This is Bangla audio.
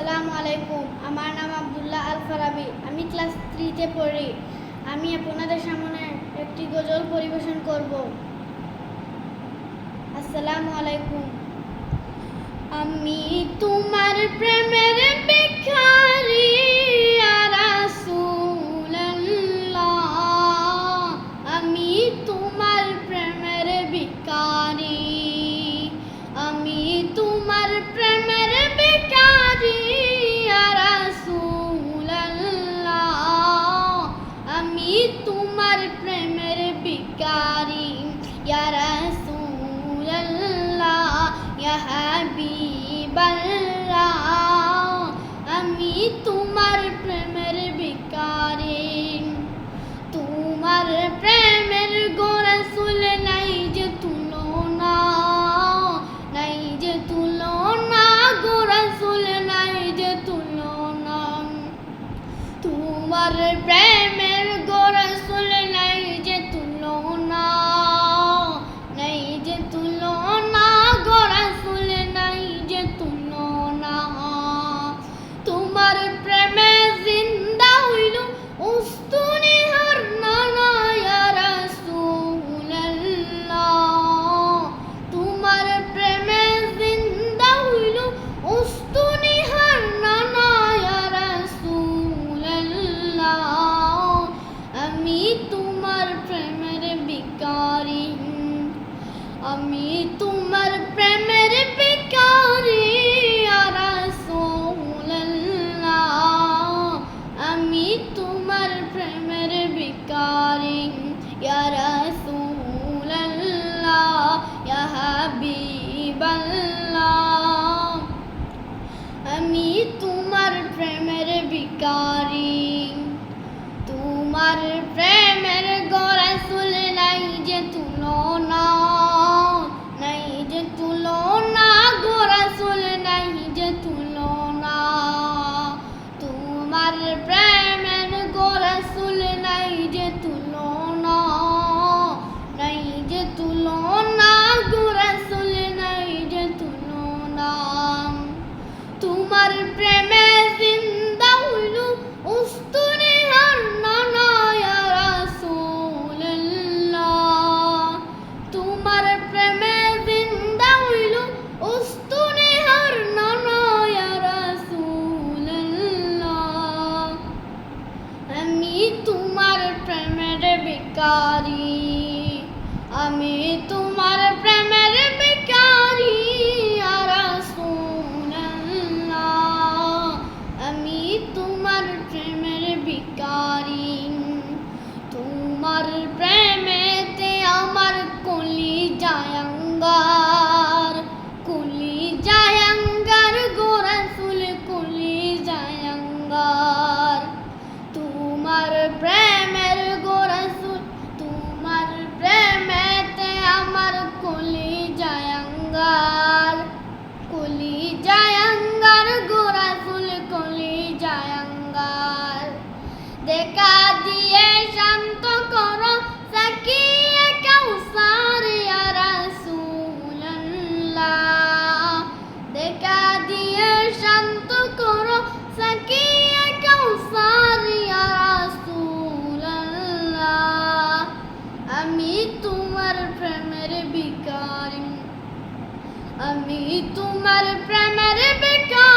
আসসালামু আলাইকুম। আমার নাম আবদুল্লাহ আল ফারাবি আমি ক্লাস থ্রিতে পড়ি। আমি আপনাদের সামনে একটি গজল পরিবেশন করব। আসসালামু আলাইকুম। আমি তোমার প্রেমের তোমার প্রেমের ভিখারি। তোমার প্রেমের গোরসুল নাই যে তুলনা, নাই যে তুলনা গোরসুল নাই যে তুলনা। তোমার প্রেমের গোরসুল নাই যে তুলনা, নাই যে তুলনা। তোমার প্রেমের গরাসুল নাই যে তুলনা নাই যে তুলনা গরাসুল নাই যে তুলনা তোমার প্রেমের গরাসুল নাই যে তুলনা নাই যে তুলনা গরাসুল নাই যে তুলনা তোমার প্রেমে everybody. ভিখারি আমি তোমার প্রেমের ভিখারি